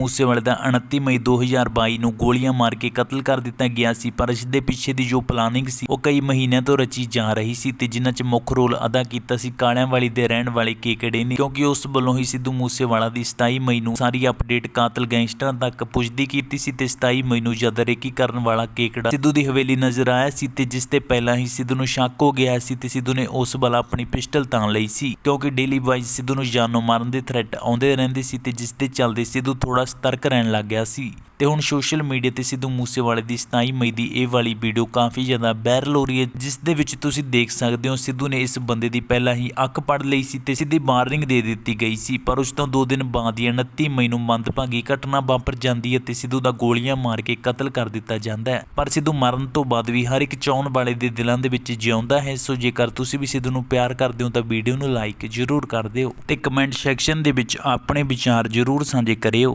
ਮੂਸੇਵਾਲੇ ਦਾ 29 ਮਈ 2022 ਨੂੰ ਗੋਲੀਆਂ ਮਾਰ ਕੇ ਕਤਲ ਕਰ ਦਿੱਤਾ ਗਿਆ ਸੀ, ਪਰ ਇਸ ਦੇ ਪਿੱਛੇ ਦੀ ਜੋ ਪਲਾਨਿੰਗ ਸੀ, ਉਹ ਕਈ ਮਹੀਨਿਆਂ ਤੋਂ ਰਚੀ ਜਾ ਰਹੀ ਸੀ ਤੇ ਜਿਨ੍ਹਾਂ 'ਚ ਮੁੱਖ ਰੋਲ ਅਦਾ ਕੀਤਾ ਸੀ ਕਾਲਿਆਂਵਾਲੀ ਦੇ ਰਹਿਣ ਵਾਲੇ ਕੇਕੜੇ ਨੇ, ਕਿਉਂਕਿ ਉਸ ਵੱਲੋਂ ਹੀ ਸਿੱਧੂ ਮੂਸੇਵਾਲਾ ਦੀ 27 ਮਈ ਨੂੰ ਸਾਰੀ ਅਪਡੇਟ ਕਾਤਲ ਗੈਂਗਸਟਰਾਂ ਤੱਕ ਪੁੱਜਦੀ ਕੀਤੀ ਸੀ ਤੇ 27 ਮਈ ਨੂੰ ਜਦ ਰੇਕੀ ਕਰਨ ਵਾਲਾ ਕੇਕੜਾ ਸਿੱਧੂ ਦੀ ਹਵੇਲੀ ਨਜ਼ਰ ਆਇਆ ਸੀ ਤੇ ਜਿਸ ਤੇ ਪਹਿਲਾਂ ਹੀ ਸਿੱਧੂ ਨੂੰ ਸ਼ੱਕ ਹੋ ਗਿਆ ਸੀ ਤੇ ਸਿੱਧੂ ਨੇ ਉਸ ਵੱਲ ਆਪਣੀ ਪਿਸਟਲ ਤਾਂ ਲਈ ਸੀ, ਕਿਉਂਕਿ ਡੇਲੀ ਵਾਈਜ਼ ਸਿੱਧੂ ਨੂੰ ਜਾਨੋਂ ਮਾਰਨ ਦੇ ਥ੍ਰੈਟ ਆਉਂਦੇ ਰਹਿੰਦੇ ਸੀ ਤੇ ਜਿਸ ਦੇ ਚੱਲਦੇ ਸਿੱਧੂ ਥੋੜਾ ਸਤਰਕ ਰਹਿਣ ਲੱਗ ਗਿਆ ਸੀ ਤੇ ਹੁਣ ਸੋਸ਼ਲ ਮੀਡੀਆ ਤੇ ਸਿੱਧੂ ਮੂਸੇਵਾਲੇ ਦੀ 27 ਮਈ ਦੀ ਇਹ ਵਾਲੀ ਵੀਡੀਓ ਕਾਫੀ ਜ਼ਿਆਦਾ ਵਾਇਰਲ ਹੋ ਰਹੀ ਹੈ, ਜਿਸ ਦੇ ਵਿੱਚ ਤੁਸੀਂ ਦੇਖ ਸਕਦੇ ਹੋ ਸਿੱਧੂ ਨੇ ਇਸ ਬੰਦੇ ਦੀ ਪਹਿਲਾਂ ਹੀ ਅੱਖ ਪੜ ਲਈ ਸੀ ਤੇ ਸਿੱਧੀ ਵਾਰਨਿੰਗ ਦੇ ਦਿੱਤੀ ਗਈ ਸੀ, ਪਰ ਉਸ ਤੋਂ 2 ਦਿਨ ਬਾਅਦ ਹੀ 29 ਮਈ ਨੂੰ ਮੰਦਭਾਗੀ ਘਟਨਾ ਵਾਪਰ ਜਾਂਦੀ ਹੈ ਤੇ ਸਿੱਧੂ ਦਾ ਗੋਲੀਆਂ ਮਾਰ ਕੇ ਕਤਲ ਕਰ ਦਿੱਤਾ ਜਾਂਦਾ ਹੈ। ਪਰ ਸਿੱਧੂ ਮਰਨ ਤੋਂ ਬਾਅਦ ਵੀ ਹਰ ਇੱਕ ਚਾਹਣ ਵਾਲੇ ਦੇ ਦਿਲਾਂ ਦੇ ਵਿੱਚ ਜਿਉਂਦਾ ਹੈ, ਸੋ ਜੇਕਰ ਤੁਸੀਂ ਵੀ ਸਿੱਧੂ ਨੂੰ ਪਿਆਰ ਕਰਦੇ ਹੋ ਤਾਂ ਵੀਡੀਓ ਨੂੰ ਲਾਈਕ ਜ਼ਰੂਰ ਕਰ ਦਿਓ ਤੇ ਕਮੈਂਟ ਸੈਕਸ਼ਨ ਦੇ ਵਿੱਚ ਆਪਣੇ ਵਿਚਾਰ ਜ਼ਰੂਰ ਸਾਂਝੇ ਕਰਿਓ।